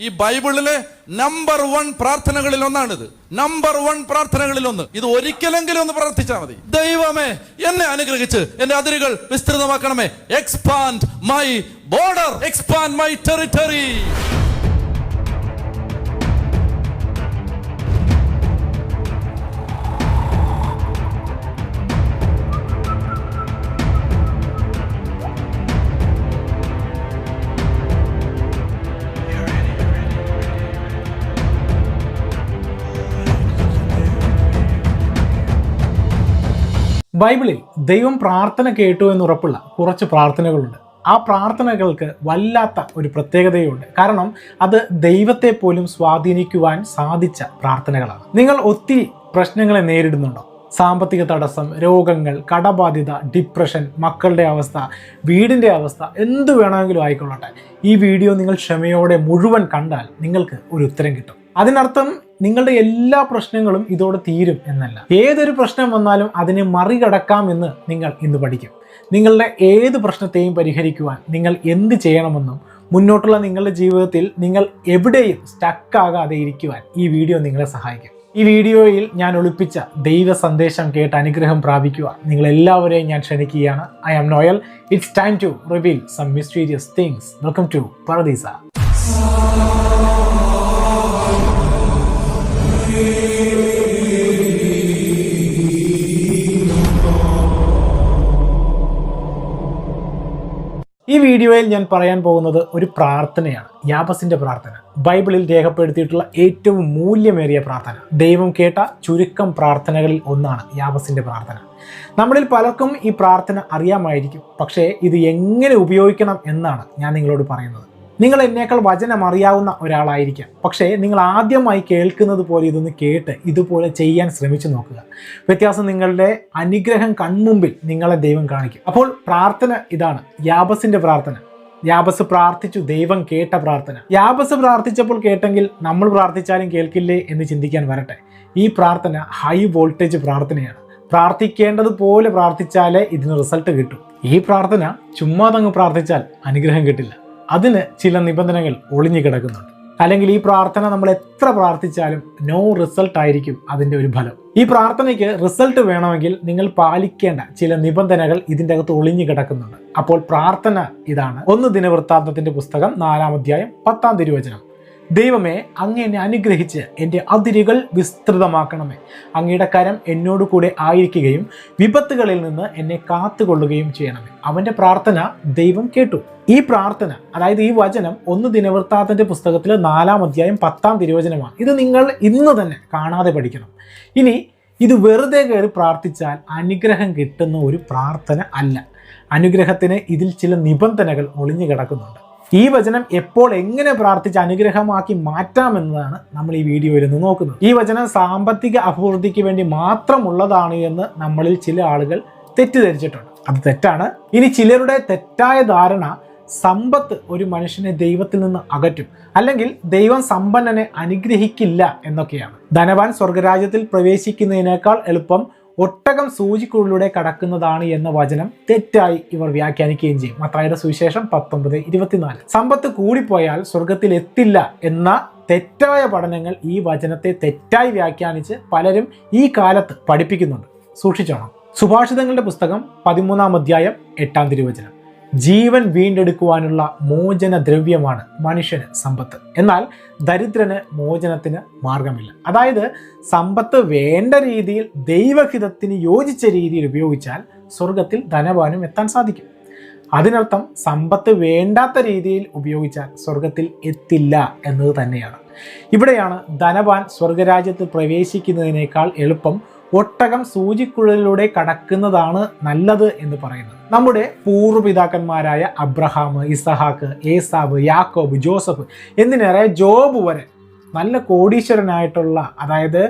ഈ ബൈബിളിലെ number one പ്രാർത്ഥനകളിൽ ഒന്നാണിത്. നമ്പർ വൺ പ്രാർത്ഥനകളിൽ ഒന്ന്. ഇത് ഒരിക്കലെങ്കിലും ഒന്ന് പ്രാർത്ഥിച്ചാൽ മതി. ദൈവമേ എന്നെ അനുഗ്രഹിച്ച് എന്റെ അതിരുകൾ വിസ്തൃതമാക്കണമേ. Expand my border expand my territory ബൈബിളിൽ ദൈവം പ്രാർത്ഥന കേട്ടു എന്നുറപ്പുള്ള കുറച്ച് പ്രാർത്ഥനകളുണ്ട്. ആ പ്രാർത്ഥനകൾക്ക് വല്ലാത്ത ഒരു പ്രത്യേകതയുണ്ട്. കാരണം അത് ദൈവത്തെ പോലും സ്വാധീനിക്കുവാൻ സാധിച്ച പ്രാർത്ഥനകളാണ്. നിങ്ങൾ ഒത്തിരി പ്രശ്നങ്ങളെ നേരിടുന്നുണ്ടോ? സാമ്പത്തിക തടസ്സം രോഗങ്ങൾ കടബാധ്യത ഡിപ്രഷൻ മക്കളുടെ അവസ്ഥ വീടിന്റെ അവസ്ഥ എന്ത് വേണമെങ്കിലും ആയിക്കൊള്ളട്ടെ. ഈ വീഡിയോ നിങ്ങൾ ക്ഷമയോടെ മുഴുവൻ കണ്ടാൽ നിങ്ങൾക്ക് ഒരു ഉത്തരം കിട്ടും. അതിനർത്ഥം നിങ്ങളുടെ എല്ലാ പ്രശ്നങ്ങളും ഇതോടെ തീരും എന്നല്ല. ഏതൊരു പ്രശ്നം വന്നാലും അതിനെ മറികടക്കാം എന്ന് നിങ്ങൾ ഇന്ന് പഠിക്കും. നിങ്ങളുടെ ഏത് പ്രശ്നത്തെയും പരിഹരിക്കുവാൻ നിങ്ങൾ എന്ത് ചെയ്യണമെന്നും മുന്നോട്ടുള്ള നിങ്ങളുടെ ജീവിതത്തിൽ നിങ്ങൾ എവിടെയും സ്റ്റക്കാകാതെ ഇരിക്കുവാൻ ഈ വീഡിയോ നിങ്ങളെ സഹായിക്കും. ഈ വീഡിയോയിൽ ഞാൻ ഒളിപ്പിച്ച ദൈവ സന്ദേശം കേട്ട് അനുഗ്രഹം പ്രാപിക്കുക നിങ്ങൾ എല്ലാവരെയും ഞാൻ ക്ഷണിക്കുകയാണ്. I am Noel it's time to reveal some mysterious things welcome to പറദീസ ഈ വീഡിയോയിൽ ഞാൻ പറയാൻ പോകുന്നത് ഒരു പ്രാർത്ഥനയാണ് യാബസിന്റെ പ്രാർത്ഥന. ബൈബിളിൽ രേഖപ്പെടുത്തിയിട്ടുള്ള ഏറ്റവും മൂല്യമേറിയ പ്രാർത്ഥന. ദൈവം കേട്ട ചുരുക്കം പ്രാർത്ഥനകളിൽ ഒന്നാണ് യാബസിന്റെ പ്രാർത്ഥന. നമ്മളിൽ പലർക്കും ഈ പ്രാർത്ഥന അറിയാമായിരിക്കും പക്ഷേ ഇത് എങ്ങനെ ഉപയോഗിക്കണം എന്നാണ് ഞാൻ നിങ്ങളോട് പറയുന്നത്. നിങ്ങൾ എന്നേക്കാൾ വചനം അറിയാവുന്ന ഒരാളായിരിക്കാം. പക്ഷേ നിങ്ങൾ ആദ്യമായി കേൾക്കുന്നത് പോലെ ഇതൊന്ന് കേട്ട് ഇതുപോലെ ചെയ്യാൻ ശ്രമിച്ചു നോക്കുക. വ്യത്യാസം നിങ്ങളുടെ അനുഗ്രഹം കൺമുമ്പിൽ നിങ്ങളെ ദൈവം കാണിക്കും. അപ്പോൾ പ്രാർത്ഥന ഇതാണ്. യാബസിന്റെ പ്രാർത്ഥന. യാബസ് പ്രാർത്ഥിച്ചു ദൈവം കേട്ട പ്രാർത്ഥന. യാബസ് പ്രാർത്ഥിച്ചപ്പോൾ കേട്ടെങ്കിൽ നമ്മൾ പ്രാർത്ഥിച്ചാലും കേൾക്കില്ലേ എന്ന് ചിന്തിക്കാൻ വരട്ടെ. ഈ പ്രാർത്ഥന ഹൈ വോൾട്ടേജ് പ്രാർത്ഥനയാണ്. പ്രാർത്ഥിക്കേണ്ടതുപോലെ പ്രാർത്ഥിച്ചാലേ ഇതിന് റിസൾട്ട് കിട്ടും. ഈ പ്രാർത്ഥന ചുമ്മാതങ്ങ് പ്രാർത്ഥിച്ചാൽ അനുഗ്രഹം കിട്ടില്ല. അതിന് ചില നിബന്ധനകൾ ഒളിഞ്ഞു കിടക്കുന്നുണ്ട്. അല്ലെങ്കിൽ ഈ പ്രാർത്ഥന നമ്മൾ എത്ര പ്രാർത്ഥിച്ചാലും നോ റിസൾട്ട് ആയിരിക്കും അതിന്റെ ഒരു ഫലം. ഈ പ്രാർത്ഥനയ്ക്ക് റിസൾട്ട് വേണമെങ്കിൽ നിങ്ങൾ പാലിക്കേണ്ട ചില നിബന്ധനകൾ ഇതിന്റെ അകത്ത് ഒളിഞ്ഞു കിടക്കുന്നുണ്ട്. അപ്പോൾ പ്രാർത്ഥന ഇതാണ്. ഒന്ന് ദിനവൃത്താന്തത്തിന്റെ പുസ്തകം നാലാം അധ്യായം പത്താം തിരുവചനം. ദൈവമേ അങ്ങ് എന്നെ അനുഗ്രഹിച്ച് എന്റെ അതിരുകൾ വിസ്തൃതമാക്കണമേ. അങ്ങയുടെ കരം എന്നോട് കൂടെ ആയിരിക്കുകയും വിപത്തുകളിൽ നിന്ന് എന്നെ കാത്തുകൊള്ളുകയും ചെയ്യണമേ. അവന്റെ പ്രാർത്ഥന ദൈവം കേട്ടു. ഈ പ്രാർത്ഥന അതായത് ഈ വചനം ഒന്ന് ദിനവൃത്താന്തന്റെ പുസ്തകത്തിൽ നാലാം അധ്യായം പത്താം തിരുവചനമാണ്. ഇത് നിങ്ങൾ ഇന്ന് തന്നെ കാണാതെ പഠിക്കണം. ഇനി ഇത് വെറുതെ കയറി പ്രാർത്ഥിച്ചാൽ അനുഗ്രഹം കിട്ടുന്ന ഒരു പ്രാർത്ഥന അല്ല. അനുഗ്രഹത്തിന് ഇതിൽ ചില നിബന്ധനകൾ ഒളിഞ്ഞു കിടക്കുന്നുണ്ട്. ഈ വചനം എപ്പോൾ എങ്ങനെ പ്രാർത്ഥിച്ച് അനുഗ്രഹമാക്കി മാറ്റാമെന്നതാണ് നമ്മൾ ഈ വീഡിയോയിൽ നിന്ന് നോക്കുന്നത്. ഈ വചനം സാമ്പത്തിക അഭിവൃദ്ധിക്ക് വേണ്ടി മാത്രമുള്ളതാണ് എന്ന് നമ്മളിൽ ചില ആളുകൾ തെറ്റിദ്ധരിച്ചിട്ടുണ്ട്. അത് തെറ്റാണ്. ഇനി ചിലരുടെ തെറ്റായ ധാരണ സമ്പത്ത് ഒരു മനുഷ്യനെ ദൈവത്തിൽ നിന്ന് അകറ്റും. അല്ലെങ്കിൽ ദൈവം സമ്പന്നനെ അനുഗ്രഹിക്കില്ല എന്നൊക്കെയാണ്. ധനവാൻ സ്വർഗരാജ്യത്തിൽ പ്രവേശിക്കുന്നതിനേക്കാൾ എളുപ്പം ഒട്ടകം സൂചിക്കുള്ളിലൂടെ കടക്കുന്നതാണ് എന്ന വചനം തെറ്റായി ഇവർ വ്യാഖ്യാനിക്കുകയും ചെയ്യും. മത്തായുടെ സുവിശേഷം പത്തൊമ്പത് ഇരുപത്തിനാല്. സമ്പത്ത് കൂടിപ്പോയാൽ സ്വർഗത്തിൽ എത്തില്ല എന്ന തെറ്റായ പഠനങ്ങൾ ഈ വചനത്തെ തെറ്റായി വ്യാഖ്യാനിച്ച് പലരും ഈ കാലത്ത് പഠിപ്പിക്കുന്നുണ്ട്. സൂക്ഷിച്ചോണം. സുഭാഷിതങ്ങളുടെ പുസ്തകം പതിമൂന്നാം അധ്യായം എട്ടാം തിരുവചനം. ജീവൻ വീണ്ടെടുക്കുവാനുള്ള മോചന ദ്രവ്യമാണ് മനുഷ്യന് സമ്പത്ത്. എന്നാൽ ദരിദ്രന് മോചനത്തിന് മാർഗമില്ല. അതായത് സമ്പത്ത് വേണ്ട രീതിയിൽ ദൈവഹിതത്തിന് യോജിച്ച രീതിയിൽ ഉപയോഗിച്ചാൽ സ്വർഗത്തിൽ ധനവാനും എത്താൻ സാധിക്കും. അതിനർത്ഥം സമ്പത്ത് വേണ്ടാത്ത രീതിയിൽ ഉപയോഗിച്ചാൽ സ്വർഗത്തിൽ എത്തില്ല എന്നത് തന്നെയാണ്. ഇവിടെയാണ് ധനവാൻ സ്വർഗരാജ്യത്ത് പ്രവേശിക്കുന്നതിനേക്കാൾ എളുപ്പം ഒട്ടകം സൂചിക്കുഴലിലൂടെ കടക്കുന്നതാണ് നല്ലത് എന്ന് പറയുന്നത്. നമ്മുടെ പൂർവപിതാക്കന്മാരായ അബ്രഹാം ഇസഹാക്ക് ഏസാബ് യാക്കോബ് ജോസഫ് എന്തിനേറെ ജോബ് വരെ നല്ല കോടീശ്വരനായിട്ടുള്ള അതായത്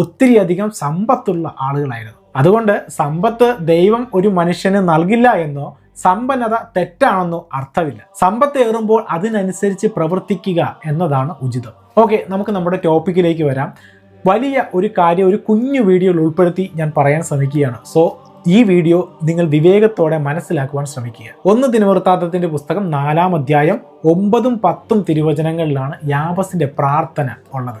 ഒത്തിരി അധികം സമ്പത്തുള്ള ആളുകളായിരുന്നു. അതുകൊണ്ട് സമ്പത്ത് ദൈവം ഒരു മനുഷ്യന് നൽകില്ല എന്നോ സമ്പന്നത തെറ്റാണെന്നോ അർത്ഥമില്ല. സമ്പത്ത് ഏറുമ്പോൾ അതിനനുസരിച്ച് പ്രവർത്തിക്കുക എന്നതാണ് ഉചിതം. ഓക്കെ നമുക്ക് നമ്മുടെ ടോപ്പിക്കിലേക്ക് വരാം. വലിയ ഒരു കാര്യം ഒരു കുഞ്ഞു വീഡിയോയിൽ ഉൾപ്പെടുത്തി ഞാൻ പറയാൻ ശ്രമിക്കുകയാണ്. സോ ഈ വീഡിയോ നിങ്ങൾ വിവേകത്തോടെ മനസ്സിലാക്കുവാൻ ശ്രമിക്കുക. ഒന്ന് ദിനവൃത്താന്തത്തിന്റെ പുസ്തകം നാലാം അധ്യായം ഒമ്പതും പത്തും തിരുവചനങ്ങളിലാണ് യാപസിന്റെ പ്രാർത്ഥന ഉള്ളത്.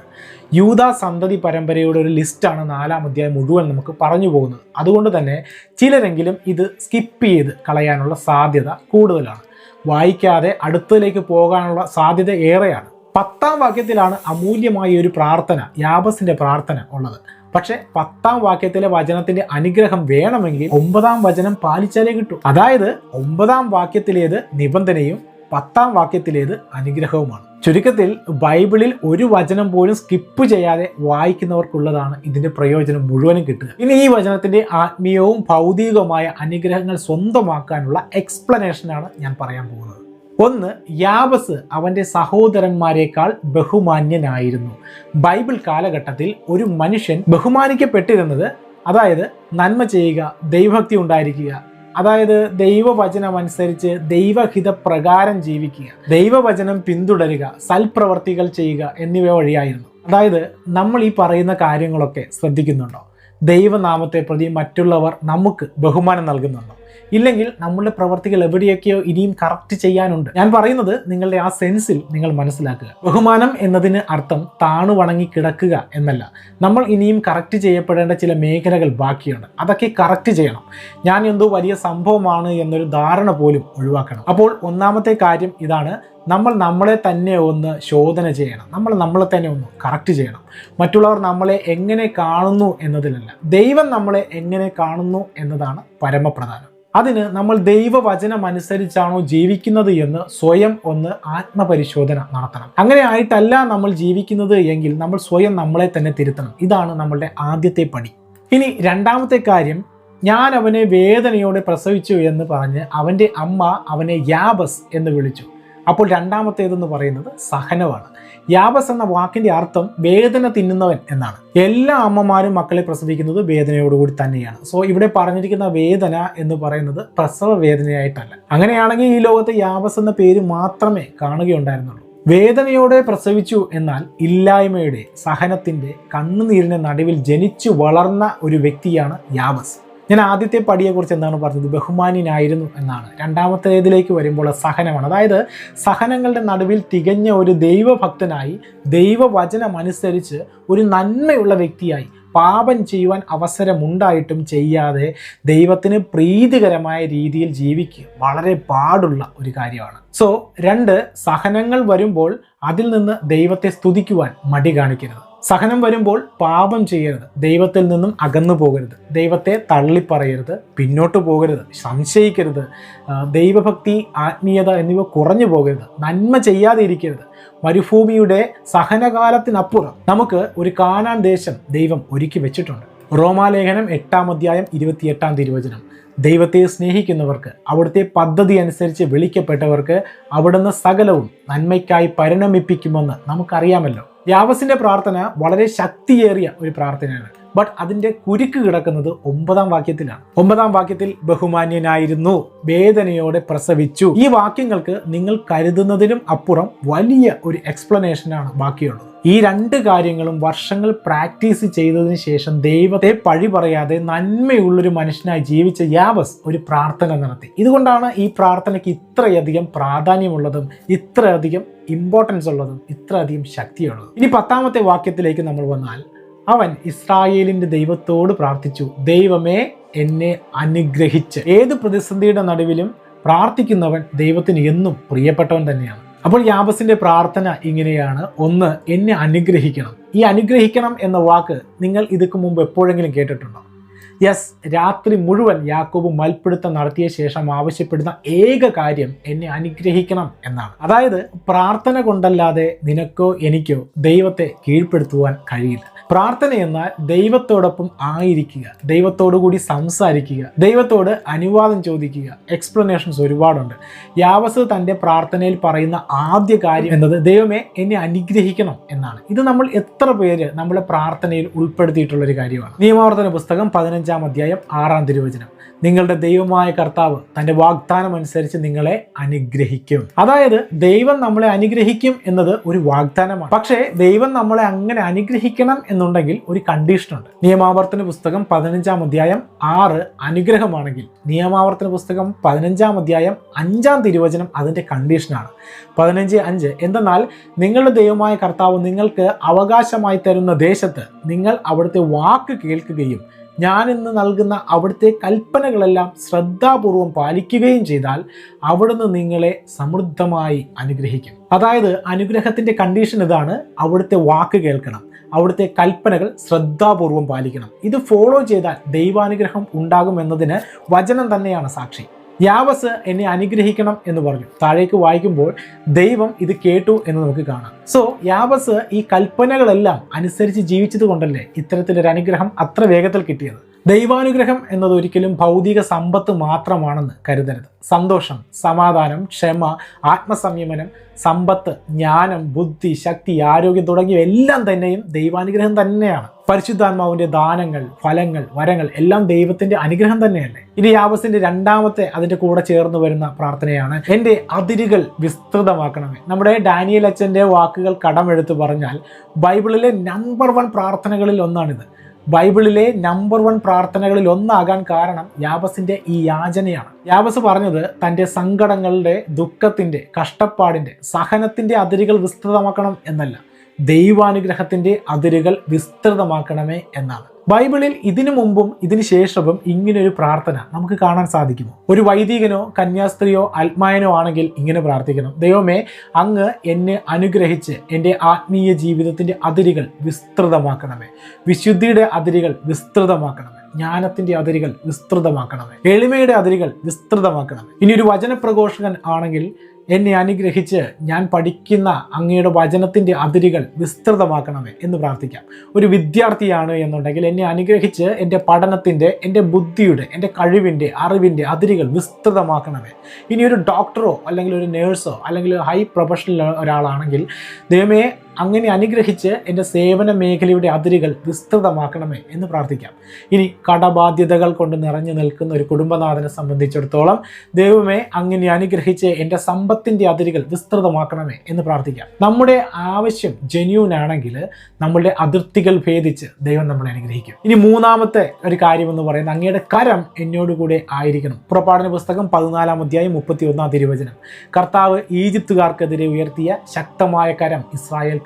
യൂത സന്തതി പരമ്പരയുടെ ഒരു ലിസ്റ്റാണ് നാലാം അധ്യായം മുഴുവൻ നമുക്ക് പറഞ്ഞു പോകുന്നത്. അതുകൊണ്ട് തന്നെ ചിലരെങ്കിലും ഇത് സ്കിപ്പ് ചെയ്ത് കളയാനുള്ള സാധ്യത കൂടുതലാണ്. വായിക്കാതെ അടുത്തതിലേക്ക് പോകാനുള്ള സാധ്യത ഏറെയാണ്. പത്താം വാക്യത്തിലാണ് അമൂല്യമായ ഒരു പ്രാർത്ഥന യാബസിന്റെ പ്രാർത്ഥന ഉള്ളത്. പക്ഷേ പത്താം വാക്യത്തിലെ വചനത്തിന്റെ അനുഗ്രഹം വേണമെങ്കിൽ ഒമ്പതാം വചനം പാലിച്ചാലേ കിട്ടൂ. അതായത് ഒമ്പതാം വാക്യത്തിലേത് നിബന്ധനയും പത്താം വാക്യത്തിലേത് അനുഗ്രഹവുമാണ്. ചുരുക്കത്തിൽ ബൈബിളിൽ ഒരു വചനം പോലും സ്കിപ്പ് ചെയ്യാതെ വായിക്കുന്നവർക്കുള്ളതാണ് ഇതിന്റെ പ്രയോജനം മുഴുവനും കിട്ടുക. ഇനി ഈ വചനത്തിന്റെ ആത്മീയവും ഭൗതികവുമായ അനുഗ്രഹങ്ങൾ സ്വന്തമാക്കാനുള്ള എക്സ്പ്ലനേഷനാണ് ഞാൻ പറയാൻ പോകുന്നത്. ഒന്ന് യാവസ് അവന്റെ സഹോദരന്മാരെക്കാൾ ബഹുമാന്യനായിരുന്നു. ബൈബിൾ കാലഘട്ടത്തിൽ ഒരു മനുഷ്യൻ ബഹുമാനിക്കപ്പെട്ടിരുന്നത് അതായത് നന്മ ചെയ്യുക ദൈവഭക്തി ഉണ്ടായിരിക്കുക അതായത് ദൈവവചനം അനുസരിച്ച് ദൈവഹിത പ്രകാരം ജീവിക്കുക ദൈവവചനം പിന്തുടരുക സൽപ്രവർത്തികൾ ചെയ്യുക എന്നിവ വഴിയായിരുന്നു. അതായത് നമ്മൾ ഈ പറയുന്ന കാര്യങ്ങളൊക്കെ ശ്രദ്ധിക്കുന്നുണ്ടോ? ദൈവനാമത്തെ പ്രതി മറ്റുള്ളവർ നമുക്ക് ബഹുമാനം നൽകുന്നുണ്ടോ? ഇല്ലെങ്കിൽ നമ്മുടെ പ്രവർത്തികൾ എവിടെയൊക്കെയോ ഇനിയും കറക്റ്റ് ചെയ്യാനുണ്ട്. ഞാൻ പറയുന്നത് നിങ്ങളുടെ ആ സെൻസിൽ നിങ്ങൾ മനസ്സിലാക്കുക. ബഹുമാനം എന്നതിന് അർത്ഥം താണു വണങ്ങി കിടക്കുക എന്നല്ല. നമ്മൾ ഇനിയും കറക്റ്റ് ചെയ്യപ്പെടേണ്ട ചില മേഖലകൾ ബാക്കിയുണ്ട്. അതൊക്കെ കറക്റ്റ് ചെയ്യണം. ഞാൻ എന്തോ വലിയ സംഭവമാണ് എന്നൊരു ധാരണ പോലും ഒഴിവാക്കണം. അപ്പോൾ ഒന്നാമത്തെ കാര്യം ഇതാണ്. നമ്മൾ നമ്മളെ തന്നെ ഒന്ന് ശോധന ചെയ്യണം. നമ്മൾ നമ്മളെ തന്നെ ഒന്ന് കറക്റ്റ് ചെയ്യണം. മറ്റുള്ളവർ നമ്മളെ എങ്ങനെ കാണുന്നു എന്നതിലല്ല. ദൈവം നമ്മളെ എങ്ങനെ കാണുന്നു എന്നതാണ് പരമപ്രധാനം. അതിന് നമ്മൾ ദൈവവചനം അനുസരിച്ചാണോ ജീവിക്കുന്നത് എന്ന് സ്വയം ഒന്ന് ആത്മപരിശോധന നടത്തണം. അങ്ങനെ ആയിട്ടല്ല നമ്മൾ ജീവിക്കുന്നത് എങ്കിൽ നമ്മൾ സ്വയം നമ്മളെ തന്നെ തിരുത്തണം. ഇതാണ് നമ്മളുടെ ആദ്യത്തെ പടി. ഇനി രണ്ടാമത്തെ കാര്യം ഞാൻ അവനെ വേദനയോടെ പ്രസവിച്ചു എന്ന് പറഞ്ഞ് അവന്റെ അമ്മ അവനെ യാബസ് എന്ന് വിളിച്ചു. അപ്പോൾ രണ്ടാമത്തേതെന്ന് പറയുന്നത് സഹനമാണ്. യാബസ് എന്ന വാക്കിന്റെ അർത്ഥം വേദന തിന്നുന്നവൻ എന്നാണ്. എല്ലാ അമ്മമാരും മക്കളെ പ്രസവിക്കുന്നത് വേദനയോടുകൂടി തന്നെയാണ്. സോ ഇവിടെ പറഞ്ഞിരിക്കുന്ന വേദന എന്ന് പറയുന്നത് പ്രസവ വേദനയായിട്ടല്ല. അങ്ങനെയാണെങ്കിൽ ഈ ലോകത്ത് യാബസ് എന്ന പേര് മാത്രമേ കാണുകയുണ്ടായിരുന്നുള്ളൂ. വേദനയോടെ പ്രസവിച്ചു എന്നാൽ ഇല്ലായ്മയുടെ സഹനത്തിന്റെ കണ്ണുനീരിന്റെ നടുവിൽ ജനിച്ചു വളർന്ന ഒരു വ്യക്തിയാണ് യാബസ് ഞാൻ ആദ്യത്തെ പടിയെക്കുറിച്ച് എന്താണ് പറഞ്ഞത്? ബഹുമാന്യനായിരുന്നു എന്നാണ്. രണ്ടാമത്തേതിലേക്ക് വരുമ്പോൾ സഹനമാണ്. അതായത് സഹനങ്ങളുടെ നടുവിൽ തികഞ്ഞ ഒരു ദൈവഭക്തനായി ദൈവവചനമനുസരിച്ച് ഒരു നന്മയുള്ള വ്യക്തിയായി പാപം ചെയ്യുവാൻ അവസരമുണ്ടായിട്ടും ചെയ്യാതെ ദൈവത്തിന് പ്രീതികരമായ രീതിയിൽ ജീവിക്കുക വളരെ പാടുള്ള ഒരു കാര്യമാണ്. സോ രണ്ട് സഹനങ്ങൾ വരുമ്പോൾ അതിൽ നിന്ന് ദൈവത്തെ സ്തുതിക്കുവാൻ മടി കാണിക്കരുത്. സഹനം വരുമ്പോൾ പാപം ചെയ്യരുത്. ദൈവത്തിൽ നിന്നും അകന്നു പോകരുത്. ദൈവത്തെ തള്ളിപ്പറയരുത്. പിന്നോട്ട് പോകരുത്. സംശയിക്കരുത്. ദൈവഭക്തി ആത്മീയത എന്നിവ കുറഞ്ഞു പോകരുത്. നന്മ ചെയ്യാതെ ഇരിക്കരുത് മരുഭൂമിയുടെ സഹനകാലത്തിനപ്പുറം നമുക്ക് ഒരു കാണാൻ ദേശം ദൈവം ഒരുക്കി വെച്ചിട്ടുണ്ട്. റോമാലേഖനം എട്ടാം അധ്യായം ഇരുപത്തിയെട്ടാം തിരുവചനം ദൈവത്തെ സ്നേഹിക്കുന്നവർക്ക് അവിടുത്തെ പദ്ധതി അനുസരിച്ച് വിളിക്കപ്പെട്ടവർക്ക് അവിടുന്ന് സകലവും നന്മയ്ക്കായി പരിണമിപ്പിക്കുമെന്ന് നമുക്കറിയാമല്ലോ. യാവസിന്റെ പ്രാർത്ഥന വളരെ ശക്തിയേറിയ ഒരു പ്രാർത്ഥനയാണ്. ബട്ട് അതിന്റെ കുരുക്ക് കിടക്കുന്നത് ഒമ്പതാം വാക്യത്തിലാണ്. ഒമ്പതാം വാക്യത്തിൽ ബഹുമാന്യനായിരുന്നു വേദനയോടെ പ്രസവിച്ചു. ഈ വാക്യങ്ങൾക്ക് നിങ്ങൾ കരുതുന്നതിനും അപ്പുറം വലിയ ഒരു എക്സ്പ്ലനേഷനാണ് ബാക്കിയുള്ളത്. ഈ രണ്ട് കാര്യങ്ങളും വർഷങ്ങൾ പ്രാക്ടീസ് ചെയ്തതിന് ശേഷം ദൈവത്തെ പഴി പറയാതെ നന്മയുള്ളൊരു മനുഷ്യനായി ജീവിച്ച യാവസ് ഒരു പ്രാർത്ഥന നടത്തി. ഇതുകൊണ്ടാണ് ഈ പ്രാർത്ഥനയ്ക്ക് ഇത്രയധികം പ്രാധാന്യമുള്ളതും ഇത്രയധികം ഇമ്പോർട്ടൻസ് ഉള്ളതും ഇത്രയധികം ശക്തിയുള്ളതും. ഇനി പത്താമത്തെ വാക്യത്തിലേക്ക് നമ്മൾ വന്നാൽ അവൻ ഇസ്രായേലിന്റെ ദൈവത്തോട് പ്രാർത്ഥിച്ചു ദൈവമേ എന്നെ അനുഗ്രഹിച്ച്. ഏത് പ്രതിസന്ധിയുടെ നടുവിലും പ്രാർത്ഥിക്കുന്നവൻ ദൈവത്തിന് എന്നും പ്രിയപ്പെട്ടവൻ തന്നെയാണ്. അപ്പോൾ യാബസിന്റെ പ്രാർത്ഥന ഇങ്ങനെയാണ്. ഒന്ന് എന്നെ അനുഗ്രഹിക്കണം. ഈ അനുഗ്രഹിക്കണം എന്ന വാക്ക് നിങ്ങൾ ഇതുക്ക് മുമ്പ് എപ്പോഴെങ്കിലും കേട്ടിട്ടുണ്ടോ? യെസ് രാത്രി മുഴുവൻ യാക്കോബ് മൽപ്പിടുത്തം നടത്തിയ ശേഷം ആവശ്യപ്പെടുന്ന ഏക കാര്യം എന്നെ അനുഗ്രഹിക്കണം എന്നാണ്. അതായത് പ്രാർത്ഥന കൊണ്ടല്ലാതെ നിനക്കോ എനിക്കോ ദൈവത്തെ കീഴ്പ്പെടുത്തുവാൻ കഴിയില്ല. പ്രാർത്ഥന എന്നാൽ ദൈവത്തോടൊപ്പം ആയിരിക്കുക ദൈവത്തോടു കൂടി സംസാരിക്കുക ദൈവത്തോട് അനുവാദം ചോദിക്കുക എക്സ്പ്ലനേഷൻസ് ഒരുപാടുണ്ട്. യാവസ് തന്റെ പ്രാർത്ഥനയിൽ പറയുന്ന ആദ്യ കാര്യം എന്നത് ദൈവമേ എന്നെ അനുഗ്രഹിക്കണം എന്നാണ്. ഇത് നമ്മൾ എത്ര പേര് നമ്മുടെ പ്രാർത്ഥനയിൽ ഉൾപ്പെടുത്തിയിട്ടുള്ള ഒരു കാര്യമാണ്. നിയമാവർത്തന പുസ്തകം പതിനഞ്ചാം പതിനഞ്ചാം അധ്യായം ആറാം തിരുവചനം. നിങ്ങളുടെ ദൈവമായ കർത്താവ് തന്റെ വാഗ്ദാനം അനുസരിച്ച് നിങ്ങളെ അനുഗ്രഹിക്കും. അതായത് ദൈവം നമ്മളെ അനുഗ്രഹിക്കും എന്നത് ഒരു വാഗ്ദാനമാണ്. പക്ഷേ ദൈവം നമ്മളെ അങ്ങനെ അനുഗ്രഹിക്കണം എന്നുണ്ടെങ്കിൽ ഒരു കണ്ടീഷനുണ്ട് നിയമാവർത്തന പുസ്തകം പതിനഞ്ചാം അധ്യായം ആറ് അനുഗ്രഹമാണെങ്കിൽ നിയമാവർത്തന പുസ്തകം പതിനഞ്ചാം അധ്യായം അഞ്ചാം തിരുവചനം അതിന്റെ കണ്ടീഷനാണ് പതിനഞ്ച് അഞ്ച് എന്തെന്നാൽ നിങ്ങളുടെ ദൈവമായ കർത്താവ് നിങ്ങൾക്ക് അവകാശമായി തരുന്ന ദേശത്ത് നിങ്ങൾ അവിടുത്തെ വാക്ക് കേൾക്കുകയും ഞാൻ ഇന്ന് നൽകുന്ന അവിടുത്തെ കൽപ്പനകളെല്ലാം ശ്രദ്ധാപൂർവം പാലിക്കുകയും ചെയ്താൽ അവിടുന്ന് നിങ്ങളെ സമൃദ്ധമായി അനുഗ്രഹിക്കും. അതായത് അനുഗ്രഹത്തിന്റെ കണ്ടീഷൻ ഇതാണ് അവിടുത്തെ വാക്ക് കേൾക്കണം. അവിടുത്തെ കൽപ്പനകൾ ശ്രദ്ധാപൂർവം പാലിക്കണം. ഇത് ഫോളോ ചെയ്താൽ ദൈവാനുഗ്രഹം ഉണ്ടാകും എന്നതിന് വചനം തന്നെയാണ് സാക്ഷി. യാവസ് എന്നെ അനുഗ്രഹിക്കണം എന്ന് പറഞ്ഞു. താഴേക്ക് വായിക്കുമ്പോൾ ദൈവം ഇത് കേട്ടു എന്ന് നമുക്ക് കാണാം. സോ യാവസ് ഈ കൽപ്പനകളെല്ലാം അനുസരിച്ച് ജീവിച്ചത് കൊണ്ടല്ലേ ഇത്തരത്തിലൊരു അനുഗ്രഹം അത്ര വേഗത്തിൽ കിട്ടിയത്? ദൈവാനുഗ്രഹം എന്നത് ഒരിക്കലും ഭൗതിക സമ്പത്ത് മാത്രമാണെന്ന് കരുതരുത്. സന്തോഷം സമാധാനം ക്ഷമ ആത്മസംയമനം സമ്പത്ത് ജ്ഞാനം ബുദ്ധി ശക്തി ആരോഗ്യം തുടങ്ങിയ എല്ലാം തന്നെയും ദൈവാനുഗ്രഹം തന്നെയാണ്. പരിശുദ്ധാത്മാവിന്റെ ദാനങ്ങൾ ഫലങ്ങൾ വരങ്ങൾ എല്ലാം ദൈവത്തിന്റെ അനുഗ്രഹം തന്നെയല്ലേ? ഇനി യാവസിന്റെ രണ്ടാമത്തെ അതിന്റെ കൂടെ ചേർന്ന് വരുന്ന പ്രാർത്ഥനയാണ് എന്റെ അതിരുകൾ വിസ്തൃതമാക്കണമേ. നമ്മുടെ ഡാനിയൽ അച്ഛന്റെ വാക്കുകൾ കടമെടുത്ത് പറഞ്ഞാൽ ബൈബിളിലെ നമ്പർ വൺ പ്രാർത്ഥനകളിൽ ഒന്നാണിത്. ബൈബിളിലെ നമ്പർ വൺ പ്രാർത്ഥനകളിൽ ഒന്നാകാൻ കാരണം യാബസിന്റെ ഈ യാചനയാണ്. യാബസ് പറഞ്ഞത് തന്റെ സങ്കടങ്ങളുടെ ദുഃഖത്തിന്റെ കഷ്ടപ്പാടിന്റെ സഹനത്തിന്റെ അതിരുകൾ വിസ്തൃതമാക്കണം എന്നല്ല. ദൈവാനുഗ്രഹത്തിന്റെ അതിരുകൾ വിസ്തൃതമാക്കണമേ എന്നാണ്. ബൈബിളിൽ ഇതിനു മുമ്പും ഇതിനു ശേഷവും ഇങ്ങനൊരു പ്രാർത്ഥന നമുക്ക് കാണാൻ സാധിക്കുമോ? ഒരു വൈദികനോ കന്യാസ്ത്രീയോ ആത്മായനോ ആണെങ്കിൽ ഇങ്ങനെ പ്രാർത്ഥിക്കണം. ദൈവമേ അങ്ങ് എന്നെ അനുഗ്രഹിച്ച് എന്റെ ആത്മീയ ജീവിതത്തിന്റെ അതിരുകൾ വിസ്തൃതമാക്കണമേ. വിശുദ്ധിയുടെ അതിരുകൾ വിസ്തൃതമാക്കണമേ. ജ്ഞാനത്തിന്റെ അതിരുകൾ വിസ്തൃതമാക്കണമേ. എളിമയുടെ അതിരുകൾ വിസ്തൃതമാക്കണമേ. ഇനി ഒരു വചനപ്രഘോഷകൻ ആണെങ്കിൽ എന്നെ അനുഗ്രഹിച്ച് ഞാൻ പഠിക്കുന്ന അങ്ങയുടെ വചനത്തിന്റെ അതിരുകൾ വിസ്തൃതമാക്കണമേ എന്ന് പ്രാർത്ഥിക്കാം. ഒരു വിദ്യാർത്ഥിയാണ് എന്നുണ്ടെങ്കിൽ എന്നെ അനുഗ്രഹിച്ച് എന്റെ പഠനത്തിന്റെ എന്റെ ബുദ്ധിയുടെ എന്റെ കഴിവിന്റെ അറിവിന്റെ അതിരുകൾ വിസ്തൃതമാക്കണമേ. ഇനി ഒരു ഡോക്ടറോ അല്ലെങ്കിൽ ഒരു നേഴ്സോ അല്ലെങ്കിൽ ഹൈ പ്രൊഫഷണൽ ഒരാളാണെങ്കിൽ ദൈവമേ അങ്ങനെ അനുഗ്രഹിച്ച് എന്റെ സേവന മേഖലയുടെ അതിരുകൾ വിസ്തൃതമാക്കണമേ എന്ന് പ്രാർത്ഥിക്കാം. ഇനി കടബാധ്യതകൾ കൊണ്ട് നിറഞ്ഞു നിൽക്കുന്ന ഒരു കുടുംബനാഥനെ സംബന്ധിച്ചിടത്തോളം ദൈവമേ അങ്ങനെ അനുഗ്രഹിച്ച് എന്റെ സമ്പത്തിന്റെ അതിരുകൾ വിസ്തൃതമാക്കണമേ എന്ന് പ്രാർത്ഥിക്കാം. നമ്മുടെ ആവശ്യം ജെന്യൂൻ ആണെങ്കിൽ നമ്മളുടെ അതിർത്തികൾ ഭേദിച്ച് ദൈവം നമ്മളെ അനുഗ്രഹിക്കും. ഇനി മൂന്നാമത്തെ ഒരു കാര്യം എന്ന് പറയുന്നത് അങ്ങയുടെ കരം എന്നോടുകൂടെ ആയിരിക്കണം. പുറപ്പാടിന പുസ്തകം പതിനാലാം അധ്യായം മുപ്പത്തി ഒന്നാം തിരുവചനം. കർത്താവ് ഈജിപ്തുകാർക്കെതിരെ ഉയർത്തിയ ശക്തമായ കരം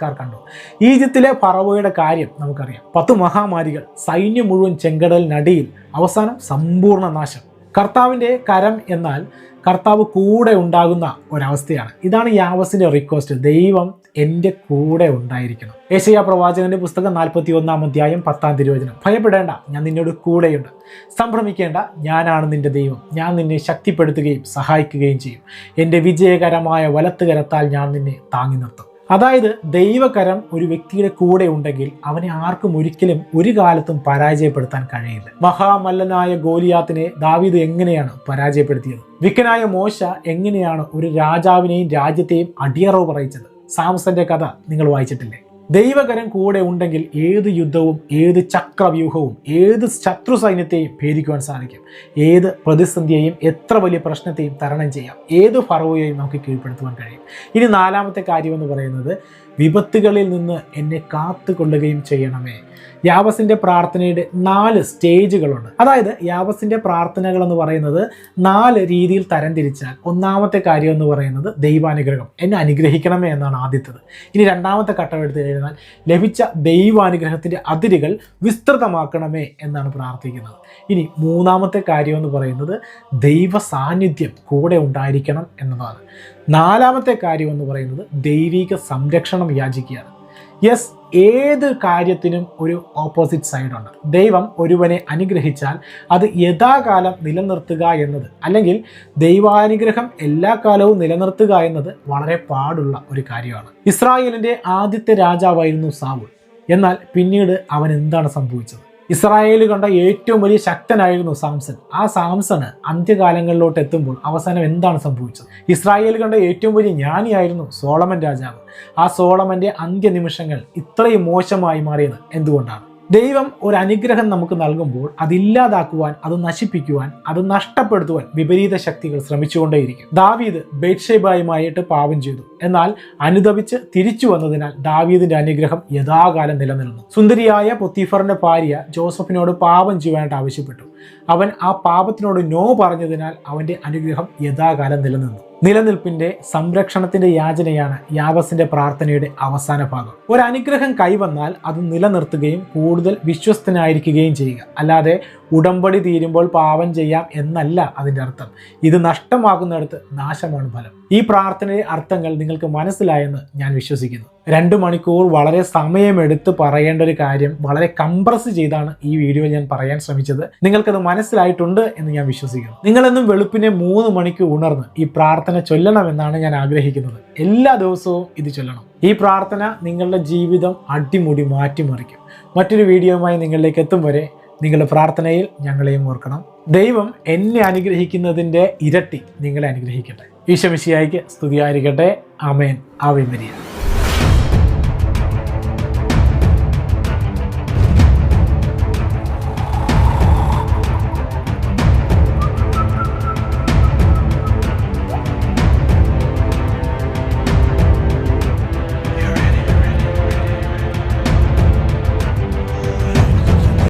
ഇസ്രായേൽക്കാർ കണ്ടു. ഈജിപ്തിലെ ഫറവോയുടെ കാര്യം നമുക്കറിയാം. പത്ത് മഹാമാരികൾ സൈന്യം മുഴുവൻ ചെങ്കടലിനടിയിൽ അവസാനം സമ്പൂർണ നാശം. കർത്താവിന്റെ കരം എന്നാൽ കർത്താവ് കൂടെ ഉണ്ടാകുന്ന ഒരവസ്ഥയാണ്. ഇതാണ് യാവസിന്റെ റിക്വസ്റ്റ് ദൈവം എന്റെ കൂടെ ഉണ്ടായിരിക്കണം. ഏഷ്യ പ്രവാചകന്റെ പുസ്തകം നാൽപ്പത്തി ഒന്നാം അധ്യായം പത്താം തിരുവചനം. ഭയപ്പെടേണ്ട ഞാൻ നിന്നോട് കൂടെയുണ്ട്. സംഭ്രമിക്കേണ്ട ഞാനാണ് നിന്റെ ദൈവം. ഞാൻ നിന്നെ ശക്തിപ്പെടുത്തുകയും സഹായിക്കുകയും ചെയ്യും. എന്റെ വിജയകരമായ വലത്തുകരത്താൽ ഞാൻ നിന്നെ താങ്ങി നിർത്തും. അതായത് ദൈവകരം ഒരു വ്യക്തിയുടെ കൂടെ ഉണ്ടെങ്കിൽ അവനെ ആർക്കും ഒരിക്കലും ഒരു കാലത്തും പരാജയപ്പെടുത്താൻ കഴിയില്ല. മഹാമല്ലനായ ഗോലിയാത്തിനെ ദാവീദ് എങ്ങനെയാണ് പരാജയപ്പെടുത്തിയത്? വിക്കനായ മോശ എങ്ങനെയാണ് ഒരു രാജാവിനെയും രാജ്യത്തെയും അടിയറവ് പറയിച്ചത്? സാംസന്റെ കഥ നിങ്ങൾ വായിച്ചിട്ടില്ലേ? ദൈവകരം കൂടെ ഉണ്ടെങ്കിൽ ഏത് യുദ്ധവും ഏത് ചക്രവ്യൂഹവും ഏത് ശത്രു സൈന്യത്തെയും ഭേദിക്കുവാൻ സാധിക്കും. ഏത് പ്രതിസന്ധിയെയും എത്ര വലിയ പ്രശ്നത്തെയും തരണം ചെയ്യാം. ഏത് ഫറവയെയും നമുക്ക് കീഴ്പ്പെടുത്തുവാൻ കഴിയും. ഇനി നാലാമത്തെ കാര്യം എന്ന് പറയുന്നത് വിപത്തുകളിൽ നിന്ന് എന്നെ കാത്തുകൊള്ളുകയും ചെയ്യണമേ. യാവസിന്റെ പ്രാർത്ഥനയുടെ നാല് സ്റ്റേജുകളുണ്ട്. അതായത് യാവസിന്റെ പ്രാർത്ഥനകൾ എന്ന് പറയുന്നത് നാല് രീതിയിൽ തരംതിരിച്ചാൽ. ഒന്നാമത്തെ കാര്യം എന്ന് പറയുന്നത് ദൈവാനുഗ്രഹം. എന്നെ അനുഗ്രഹിക്കണമേ എന്നാണ് ആദ്യത്തത്. ഇനി രണ്ടാമത്തെ ഘട്ടം എടുത്തു കഴിഞ്ഞാൽ ലഭിച്ച ദൈവാനുഗ്രഹത്തിന്റെ അതിരുകൾ വിസ്തൃതമാക്കണമേ എന്നാണ് പ്രാർത്ഥിക്കുന്നത്. ഇനി മൂന്നാമത്തെ കാര്യം എന്ന് പറയുന്നത് ദൈവ സാന്നിധ്യം കൂടെ ഉണ്ടായിരിക്കണം എന്നതാണ്. നാലാമത്തെ കാര്യം എന്ന് പറയുന്നത് ദൈവിക സംരക്ഷണം യാചിക്കുകയാണ്. യെസ് ഏത് കാര്യത്തിനും ഒരു ഓപ്പോസിറ്റ് സൈഡുണ്ട് ദൈവം ഒരുവനെ അനുഗ്രഹിച്ചാൽ അത് യഥാകാലം നിലനിർത്തുക എന്നത് അല്ലെങ്കിൽ ദൈവാനുഗ്രഹം എല്ലാ കാലവും നിലനിർത്തുക എന്നത് വളരെ പാടുള്ള ഒരു കാര്യമാണ്. ഇസ്രായേലിന്റെ ആദ്യത്തെ രാജാവായിരുന്നു സാവുൾ. എന്നാൽ പിന്നീട് അവൻ എന്താണ് സംഭവിച്ചത്? ഇസ്രായേൽ കണ്ട ഏറ്റവും വലിയ ശക്തനായിരുന്നു സാംസൺ. ആ സാംസണ് അന്ത്യകാലങ്ങളിലോട്ട് എത്തുമ്പോൾ അവസാനം എന്താണ് സംഭവിച്ചത്? ഇസ്രായേൽ കണ്ട ഏറ്റവും വലിയ ജ്ഞാനിയായിരുന്നു സോളമൻ രാജാവ്. ആ സോളമന്റെ അന്ത്യനിമിഷങ്ങൾ ഇത്രയും മോശമായി മാറിയത് എന്തുകൊണ്ടാണ്? ദൈവം ഒരു അനുഗ്രഹം നമുക്ക് നൽകുമ്പോൾ അതില്ലാതാക്കുവാൻ അത് നശിപ്പിക്കുവാൻ അത് നഷ്ടപ്പെടുത്തുവാൻ വിപരീത ശക്തികൾ ശ്രമിച്ചുകൊണ്ടേയിരിക്കും. ദാവീദ് ബേഡ്ഷേബായുമായിട്ട് പാപം ചെയ്തു. എന്നാൽ അനുദപിച്ച് തിരിച്ചു വന്നതിനാൽ ദാവീദിന്റെ അനുഗ്രഹം യഥാകാലം നിലനിന്നു. സുന്ദരിയായ പൊത്തീഫറിന്റെ ഭാര്യ ജോസഫിനോട് പാപം ചെയ്യുവാനായിട്ട് ആവശ്യപ്പെട്ടു. അവൻ ആ പാപത്തിനോട് നോ പറഞ്ഞതിനാൽ അവന്റെ അനുഗ്രഹം യഥാകാലം നിലനിന്നു. നിലനിൽപ്പിന്റെ സംരക്ഷണത്തിന്റെ യാചനയാണ് യാവസിന്റെ പ്രാർത്ഥനയുടെ അവസാന ഭാഗം. ഒരു അനുഗ്രഹം കൈവന്നാൽ അത് നിലനിർത്തുകയും കൂടുതൽ വിശ്വസ്തനായിരിക്കുകയും ചെയ്യുക. അല്ലാതെ ഉടമ്പടി തീരുമ്പോൾ പാപം ചെയ്യാം എന്നല്ല അതിന്റെ അർത്ഥം. ഇത് നഷ്ടമാകുന്നിടത്ത് നാശമാണ് ഫലം. ഈ പ്രാർത്ഥനയുടെ അർത്ഥങ്ങൾ നിങ്ങൾക്ക് മനസ്സിലായെന്ന് ഞാൻ വിശ്വസിക്കുന്നു. രണ്ട് മണിക്കൂർ വളരെ സമയമെടുത്ത് പറയേണ്ട ഒരു കാര്യം വളരെ കംപ്രസ് ചെയ്താണ് ഈ വീഡിയോ ഞാൻ പറയാൻ ശ്രമിച്ചത്. നിങ്ങൾക്കത് മനസ്സിലായിട്ടുണ്ട് എന്ന് ഞാൻ വിശ്വസിക്കുന്നു. നിങ്ങളെന്നും വെളുപ്പിനെ മൂന്ന് മണിക്ക് ഉണർന്ന് ഈ പ്രാർത്ഥന ചൊല്ലണമെന്നാണ് ഞാൻ ആഗ്രഹിക്കുന്നത്. എല്ലാ ദിവസവും ഇത് ചൊല്ലണം. ഈ പ്രാർത്ഥന നിങ്ങളുടെ ജീവിതം അടിമുടി മാറ്റിമറിക്കും. മറ്റൊരു വീഡിയോയുമായി നിങ്ങളിലേക്ക് എത്തും വരെ നിങ്ങളുടെ പ്രാർത്ഥനയിൽ ഞങ്ങളെയും ഓർക്കണം. ദൈവം എന്നെ അനുഗ്രഹിക്കുന്നതിന്റെ ഇരട്ടി നിങ്ങളെ അനുഗ്രഹിക്കട്ടെ. ഈശമിശിയായിക്ക് സ്തുതിയായിരിക്കട്ടെ. അമേൻ ആവേ